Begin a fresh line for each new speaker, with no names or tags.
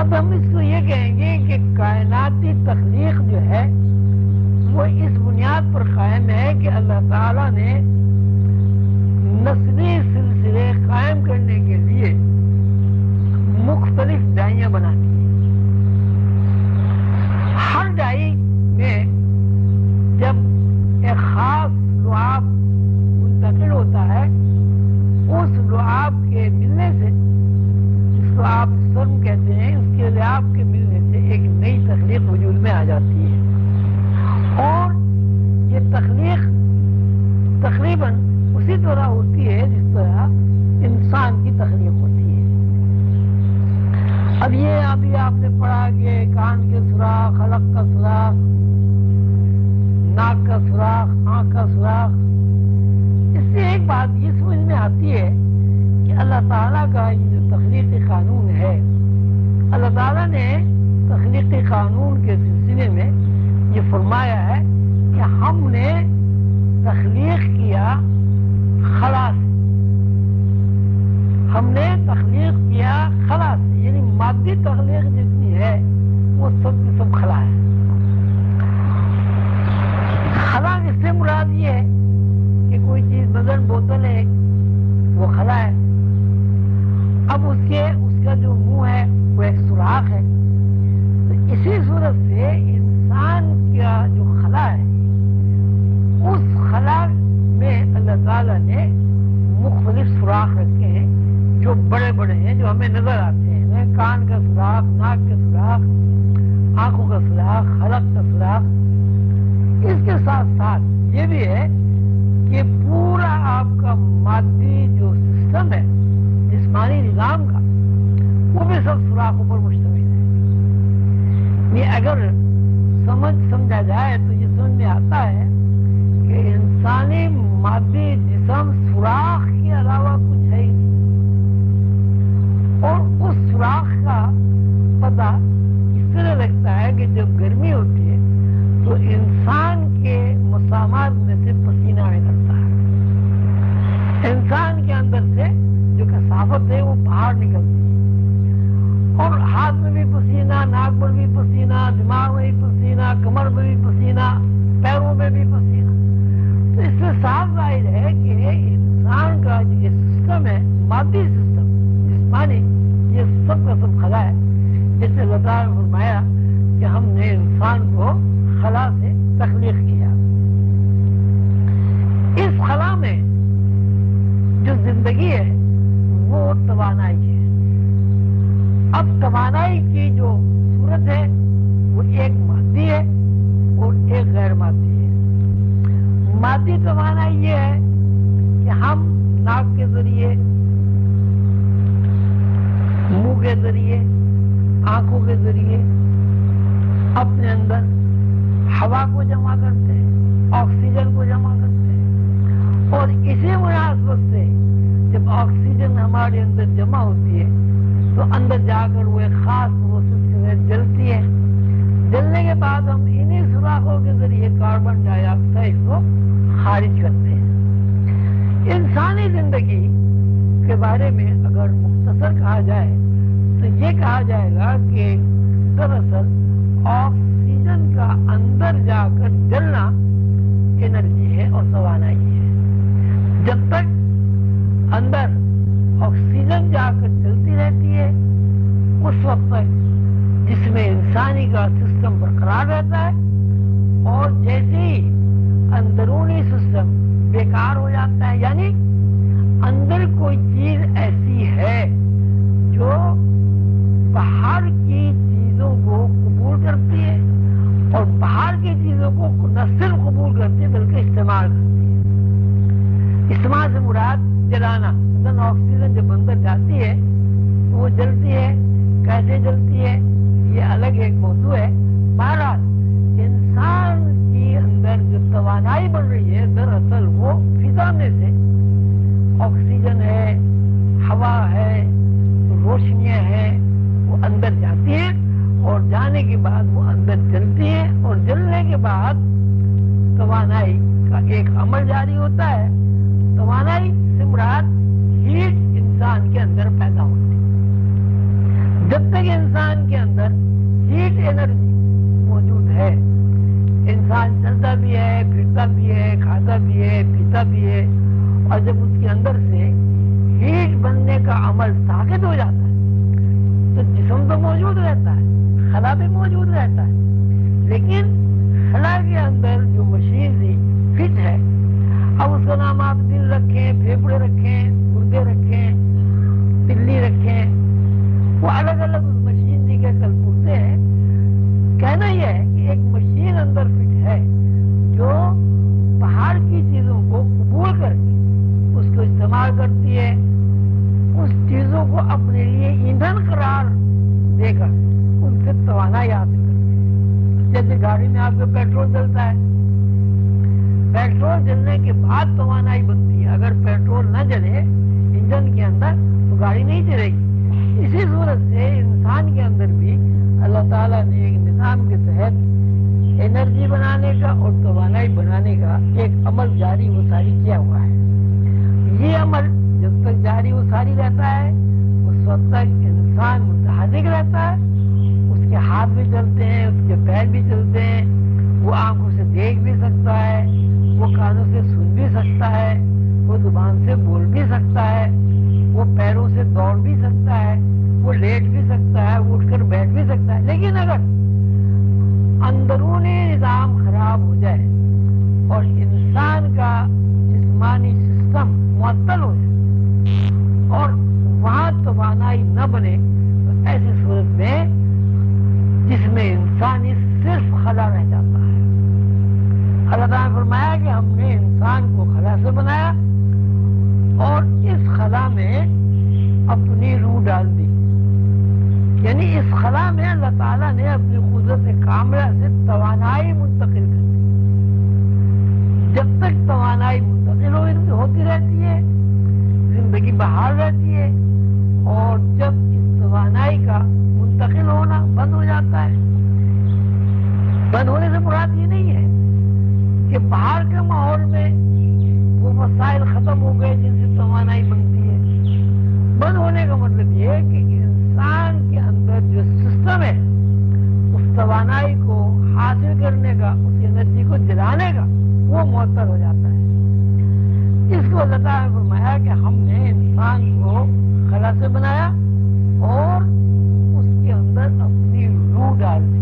اب ہم اس کو یہ کہیں گے کہ کائناتی تخلیق جو ہے، وہ اس بنیاد پر قائم ہے کہ اللہ تعالیٰ نے نسلی سلسلے قائم کرنے کے لیے مختلف ڈائیاں بناتی ہر ڈائی میں جب ایک خاص لعاب منتقل ہوتا ہے اس لعاب کے ملنے سے جس کو آپ سرم کہتے ہیں، اس کے لعاب کے ملنے سے ایک نئی تخلیق وجود میں آ جاتی ہے۔ اور یہ تخلیق تقریباً اسی طرح ہوتی ہے جس طرح انسان کی تخلیق ہوتی ہے۔ اب یہ ابھی آپ نے پڑھا کہ کان کے سوراخ حلق کا سوراخ، ناک کا سوراخ، آنکھ کا سوراخ۔ اس سے ایک بات یہ سمجھ میں آتی ہے کہ اللہ تعالیٰ کا یہ جو تخلیقی قانون ہے۔ اللہ تعالیٰ نے تخلیقی قانون کے سلسلے میں یہ فرمایا ہے کہ ہم نے تخلیق کیا خلا سے ہم نے تخلیق کیا خلا سے یعنی مادی تخلیق جتنی ہے، وہ سب کی سب خلا ہے خلا جس سے مراد یہ ہے اب اس کے اس کا جو منہ ہے، وہ ایک سوراخ ہے۔ تو اسی صورت سے انسان کا جو خلا ہے، اس خلا میں اللہ تعالیٰ نے مختلف سوراخ رکھے ہیں، جو بڑے بڑے ہیں، جو ہمیں نظر آتے ہیں۔ کان کا سوراخ، ناک کا سوراخ، آنکھوں کا سوراخ، حلق کا سوراخ۔ اس کے ساتھ ساتھ یہ بھی ہے کہ پورا آپ کا مادی جو سسٹم ہے جسمانی نظام کا، وہ بھی سب سوراخوں پر مشتمل ہے۔ یہ اگر سمجھ سمجھا جائے تو یہ سمجھ میں آتا ہے کہ انسانی مادی جسم سوراخ کے علاوہ کچھ ہے ہی نہیں۔ اور اس سوراخ کا پتہ اس طرح لگتا ہے کہ جب جو ہے وہ باہر نکلتی ہے۔ اور ہاتھ میں بھی پسینہ، ناک پر بھی پسینہ، دماغ میں بھی پسینہ، کمر میں بھی پسینہ، پیروں میں بھی پسینہ۔ تو اس سے صاف ظاہر ہے کہ انسان کا جو یہ سسٹم ہے، مادی سسٹم، جسمانی، یہ سب کا سب خلا ہے۔ جس سے اللہ تعالیٰ نے فرمایا کہ ہم نے انسان کو خلا سے تخلیق کیا۔ اس خلا میں جو زندگی ہے وہ توانائی ہے۔ اب توانائی کی جو صورت ہے، وہ ایک مادی ہے اور ایک غیر مادی ہے۔ مادی توانائی یہ ہے کہ ہم ناک کے ذریعے، منہ کے ذریعے، آنکھوں کے ذریعے اپنے اندر ہوا کو جمع کرتے ہیں، آکسیجن کو جمع کرتے ہیں اور اسی مناسبت سے آکسیجن ہمارے اندر جمع ہوتی ہے، تو اندر جا کر وہ ایک خاص پروسیس جلتی ہے۔ جلنے کے بعد ہم انہیں سوراخوں کے ذریعے کاربن ڈائی آکسائڈ کو خارج کرتے ہیں۔ انسانی زندگی کے بارے میں اگر مختصر کہا جائے، تو یہ کہا جائے گا کہ دراصل آکسیجن کا اندر جا کر جلنا انرجی ہے اور توانائی ہے۔ جب تک اندر آکسیجن جا کر جلتی رہتی ہے، اس وقت تک جس میں انسانی کا سسٹم برقرار رہتا ہے اور جیسے ہی اندرونی سسٹم بیکار ہو جاتا ہے یعنی اندر کوئی چیز ایسی ہے جو باہر کی چیزوں کو قبول کرتی ہے اور باہر کی چیزوں کو نہ صرف قبول کرتی ہے بلکہ استعمال کرتی ہے۔ استعمال سے مراد جلانا۔ مثلا آکسیجن جب اندر جاتی ہے، تو وہ جلتی ہے، کیسے جلتی ہے؟ یہ الگ ایک موضوع ہے۔ بہرحال، انسان کی اندر جو توانائی بن رہی ہے، دراصل وہ فضا میں سے آکسیجن ہے، ہوا ہے، روشنیاں ہیں، وہ اندر جاتی ہیں اور جانے کے بعد وہ اندر جلتی ہیں اور جلنے کے بعد توانائی کا ایک عمل جاری ہوتا ہے۔ توانائی سے مراد ہیٹ انسان کے اندر پیدا ہوتی ہے۔ جب تک انسان کے اندر ہیٹ انرجی موجود ہے، انسان چلتا بھی ہے، پھرتا بھی ہے، کھاتا بھی ہے، پیتا بھی ہے، اور جب اس کے اندر سے ہیٹ بننے کا عمل ساکت ہو جاتا ہے، تو جسم تو موجود رہتا ہے، خلا بھی موجود رہتا ہے۔ لیکن خلا کے اندر جو مشینری استعمال کرتی ہے، اس چیزوں کو اپنے لیے ایندھن قرار دے کر ان سے توانائی حاصل کرتی ہے جیسے گاڑی میں آپ کو پیٹرول چلتا ہے۔ پیٹرول جلنے کے بعد توانائی بنتی ہے۔ اگر پیٹرول نہ جلے انجن کے اندر، تو گاڑی نہیں چلے گی۔ اسی صورت سے انسان کے اندر بھی اللہ تعالیٰ نے ایک نظام کے تحت انرجی بنانے کا اور توانائی بنانے کا ایک عمل جاری و ساری کیا ہوا ہے یہ عمل جب تک جاری ہے، اس وقت تک انسان متحرک رہتا ہے، اس کے ہاتھ بھی چلتے ہیں، اس کے پیر بھی چلتے ہیں، وہ آنکھوں سے دیکھ بھی سکتا ہے، وہ کانوں سے سن بھی سکتا ہے، وہ زبان سے بول بھی سکتا ہے، وہ پیروں سے دوڑ بھی سکتا ہے، وہ لیٹ بھی سکتا ہے، وہ اٹھ کر بیٹھ بھی سکتا ہے۔ لیکن اگر اندرونی نظام خراب بنے تو ایسی صورت میں جس میں انسانی صرف خلا رہ جاتا ہے۔ اللہ تعالیٰ نے فرمایا کہ ہم نے انسان کو خلا سے بنایا اور اس خلا میں اپنی روح ڈال دی۔ یعنی اس خلا میں اللہ تعالیٰ نے اپنی قدرت کامرہ سے توانائی منتقل کر دی۔ جب تک توانائی منتقل ہوتی رہتی ہے، زندگی بحال رہتی سے مراد یہ نہیں ہے کہ باہر کے ماحول میں وہ مسائل ختم ہو گئے جن سے توانائی بنتی ہے۔ بند ہونے کا مطلب یہ ہے کہ انسان کے اندر جو سسٹم ہے، اس توانائی کو حاصل کرنے کا، اس انرجی کو جلانے کا، وہ معطل ہو جاتا ہے۔ اس کو اللہ نے فرمایا کہ ہم نے انسان کو خلا سے بنایا اور اس کے اندر اپنی روح ڈال دی۔